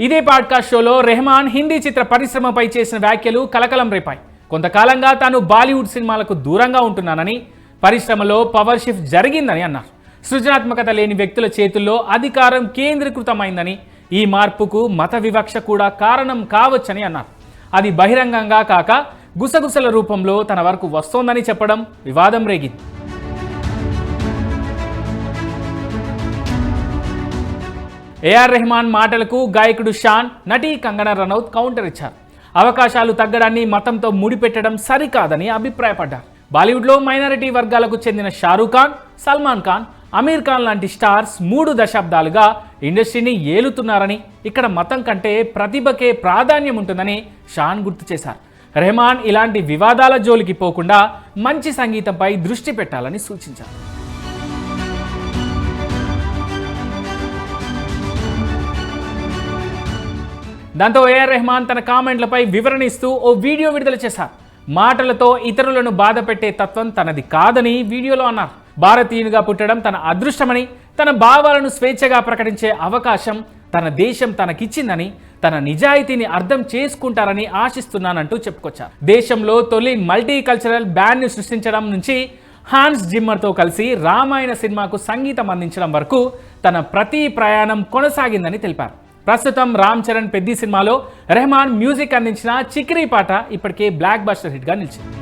ఇదే పాడ్కాస్ట్ షోలో రెహమాన్ హిందీ చిత్ర పరిశ్రమపై చేసిన వ్యాఖ్యలు కలకలం రేపాయి. కొంతకాలంగా తాను బాలీవుడ్ సినిమాలకు దూరంగా ఉంటున్నానని పరిశ్రమలో పవర్ షిఫ్ట్ జరిగిందని అన్నారు. సృజనాత్మకత లేని వ్యక్తుల చేతుల్లో అధికారం కేంద్రీకృతమైందని ఈ మార్పుకు మత వివక్ష కూడా కారణం కావచ్చని అన్నారు. అది బహిరంగంగా కాక గుసగుసల రూపంలో తన వరకు వస్తోందని చెప్పడం వివాదం రేగింది. ఏఆర్ రెహమాన్ మాటలకు గాయకుడు షాన్ నటి కంగనా రనౌత్ కౌంటర్ ఇచ్చారు. అవకాశాలు తగ్గడాన్ని మతంతో ముడిపెట్టడం సరికాదని అభిప్రాయపడ్డారు. బాలీవుడ్లో మైనారిటీ వర్గాలకు చెందిన షారూఖ్ ఖాన్ సల్మాన్ ఖాన్ అమీర్ ఖాన్ లాంటి స్టార్స్ మూడు దశాబ్దాలుగా ఇండస్ట్రీని ఏలుతున్నారని ఇక్కడ మతం కంటే ప్రతిభకే ప్రాధాన్యం ఉంటుందని షాన్ గుర్తు చేశారు. రెహమాన్ ఇలాంటి వివాదాల జోలికి పోకుండా మంచి సంగీతంపై దృష్టి పెట్టాలని సూచించారు. దాంతో ఏఆర్ రెహమాన్ తన కామెంట్లపై వివరణ ఇస్తూ ఓ వీడియో విడుదల చేశారు. మాటలతో ఇతరులను బాధ పెట్టే తత్వం తనది కాదని వీడియోలో అన్నారు. భారతీయునిగా పుట్టడం తన అదృష్టమని తన భావాలను స్వేచ్ఛగా ప్రకటించే అవకాశం తన దేశం తనకిచ్చిందని తన నిజాయితీని అర్థం చేసుకుంటారని ఆశిస్తున్నానంటూ చెప్పుకొచ్చారు. దేశంలో తొలి మల్టీ కల్చరల్ బ్యాండ్ని సృష్టించడం నుంచి హాన్స్ జిమ్మర్తో కలిసి రామాయణ సినిమాకు సంగీతం అందించడం వరకు తన ప్రతి ప్రయాణం కొనసాగిందని తెలిపారు. ప్రస్తుతం రామ్ చరణ్ పెద్ది సినిమాలో రెహమాన్ మ్యూజిక్ అందించిన చిక్రీ పాట ఇప్పటికే బ్లాక్ బస్టర్ హిట్గా నిలిచింది.